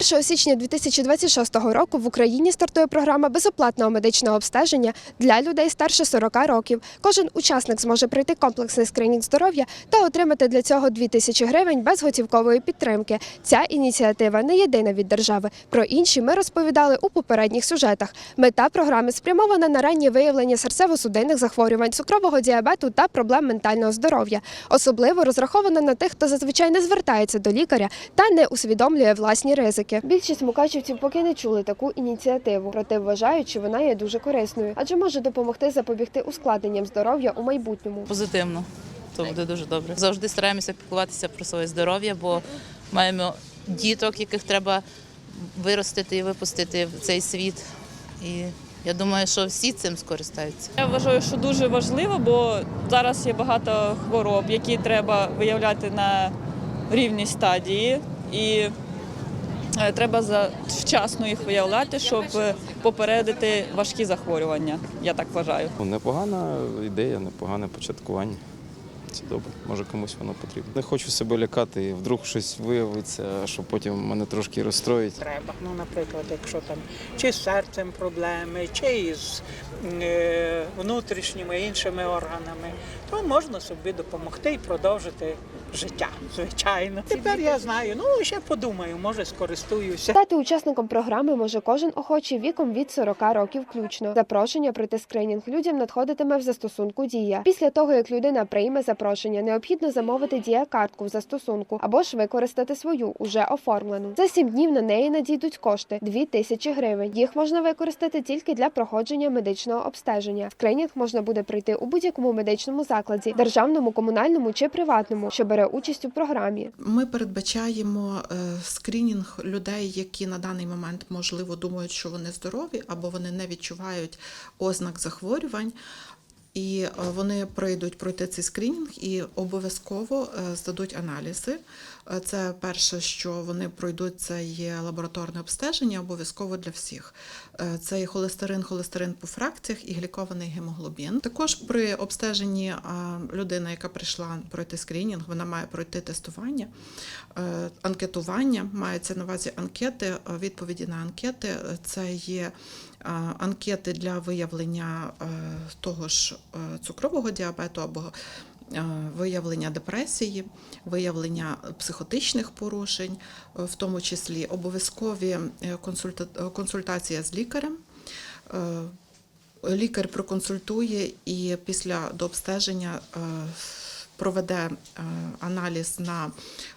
1 січня 2026 року в Україні стартує програма безоплатного медичного обстеження для людей старше 40 років. Кожен учасник зможе пройти комплексний скринінг здоров'я та отримати для цього 2 тисячі гривень безготівкової підтримки. Ця ініціатива не єдина від держави. Про інші ми розповідали у попередніх сюжетах. Мета програми спрямована на раннє виявлення серцево-судинних захворювань, цукрового діабету та проблем ментального здоров'я. Особливо розрахована на тих, хто зазвичай не звертається до лікаря та не усвідомлює власні ризики. Більшість мукачівців поки не чули таку ініціативу, проте вважають, що вона є дуже корисною, адже може допомогти запобігти ускладненням здоров'я у майбутньому. позитивно. То буде дуже добре. Завжди стараємося піклуватися про своє здоров'я, бо маємо діток, яких треба виростити і випустити в цей світ. І я думаю, що всі цим скористаються. Я вважаю, що дуже важливо, бо зараз є багато хвороб, які треба виявляти на рівній стадії, і треба за- вчасно їх виявляти, щоб е, попередити важкі захворювання. Я так вважаю. Ну, Непогана ідея, непогане початкування. Це добре, може комусь воно потрібно. Не хочу себе лякати, і вдруг щось виявиться, що потім мене трошки розстроїть. треба. Ну, наприклад, якщо там чи з серцем проблеми, чи з е, внутрішніми іншими органами, то можна собі допомогти і продовжити життя, звичайно. Тепер я знаю, ну ще подумаю, може скористуюся. Стати учасником програми може кожен охочий віком від 40 років включно. Запрошення пройти скринінг людям надходитиме в застосунку Дія. Після того, як людина прийме запрошення, необхідно замовити дія-картку в застосунку або ж використати свою уже оформлену. За сім днів на неї надійдуть кошти 2 тисячі гривень. Їх можна використати тільки для проходження медичного обстеження. Скринінг можна буде пройти у будь-якому медичному закладі, державному, комунальному чи приватному, що бере участь у програмі. Ми передбачаємо е, скринінг людей, які на даний момент можливо думають, що вони здорові або вони не відчувають ознак захворювань. І е, вони пройдуть пройти цей скринінг і обов'язково е, здадуть аналізи. Е, Це перше, що вони пройдуть, це є лабораторне обстеження, обов'язково для всіх. Е, Це є холестерин, холестерин по фракціях і глікований гемоглобін. Також при обстеженні людина, яка прийшла пройти скринінг, вона має пройти тестування, е, анкетування, мається на увазі анкети, е, відповіді на анкети. Е, Це є анкети для виявлення е, того ж е, цукрового діабету або е, виявлення депресії, виявлення психотичних порушень, е, в тому числі обов'язкові е, консульта- е, консультація з лікарем. Е, Лікар проконсультує і після дообстеження е, проведе е, аналіз на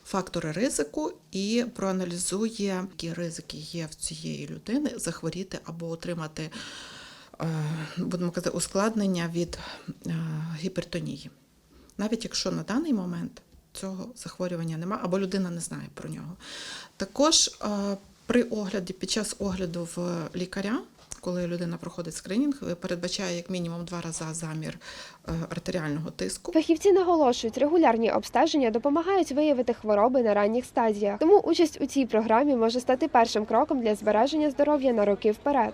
фактори ризику і проаналізує, які ризики є в цієї людини захворіти або отримати, е, будемо казати, ускладнення від е, гіпертонії. Навіть якщо на даний момент цього захворювання немає, або людина не знає про нього. Також е, при огляді, під час огляду в лікаря, коли людина проходить скринінг, передбачає як мінімум два рази замір е, артеріального тиску. Фахівці наголошують, регулярні обстеження допомагають виявити хвороби на ранніх стадіях. Тому участь у цій програмі може стати першим кроком для збереження здоров'я на роки вперед.